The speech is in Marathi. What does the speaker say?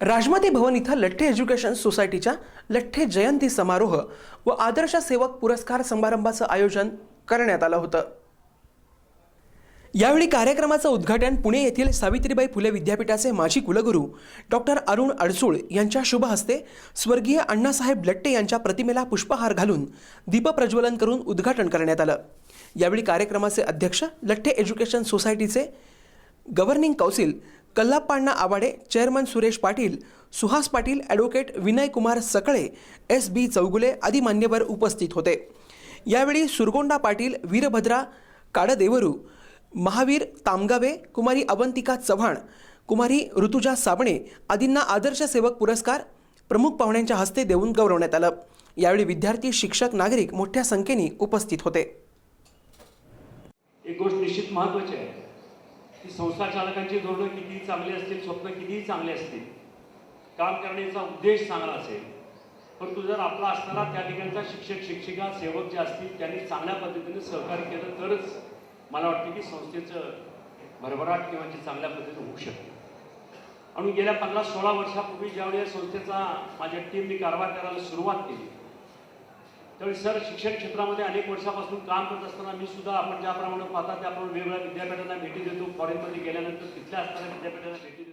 राजमती भवन इथं लठ्ठे एज्युकेशन सोसायटीच्या लठ्ठे जयंती समारोह व आदर्श सेवक पुरस्कार समारंभाचं आयोजन करण्यात आलं होतं. यावेळी कार्यक्रमाचं उद्घाटन पुणे येथील सावित्रीबाई फुले विद्यापीठाचे माजी कुलगुरू डॉक्टर अरुण अडसूळ यांच्या शुभ हस्ते स्वर्गीय अण्णासाहेब लट्टे यांच्या प्रतिमेला पुष्पहार घालून दीपप्रज्वलन करून उद्घाटन करण्यात आलं. यावेळी कार्यक्रमाचे अध्यक्ष लठ्ठे एज्युकेशन सोसायटीचे governing council Kallappanna Awade chairman Suresh Patil Suhas Patil advocate Vinay Kumar Sakale S B Chougule आदी मान्यवर उपस्थित होते. यावेळी सुरगोंडा पाटील वीरभद्रा काडदेवरू महावीर तामगावे कुमारी अवंतिका चव्हाण कुमारी ऋतुजा साबणे आदींना आदर्श सेवक पुरस्कार प्रमुख पाहुण्यांच्या हस्ते देऊन गौरवण्यात आलं. यावेळी विद्यार्थी शिक्षक नागरिक मोठ्या संख्येने उपस्थित होते. एक गोष्ट निश्चित महत्वाची आहे. की संस्था चालकांची धोरणं कितीही चांगली असतील स्वप्न कितीही चांगले असतील? काम करण्याचा उद्देश चांगला असेल. परंतु जर आपला असणारा त्या ठिकाणचा शिक्षक शिक्षिका सेवक जे असतील त्यांनी चांगल्या पद्धतीने सहकार्य केलं तरच मला वाटतं की संस्थेचं भरभराट किंवा जी चांगल्या पद्धतीने होऊ शकते. आणि गेल्या पन्नास सोळा वर्षापूर्वी ज्यावेळी या संस्थेचा माझ्या टीमने कारभार करायला सुरुवात केली त्यावेळी सर शिक्षण क्षेत्रामध्ये अनेक वर्षापासून काम करत असताना मी सुद्धा आपण ज्याप्रमाणे पाहता त्याप्रमाणे वेगवेगळ्या विद्यापीठांना भेटी देतो. फॉरेनमध्ये गेल्यानंतर तिथल्या असणाऱ्या विद्यापीठांना भेटी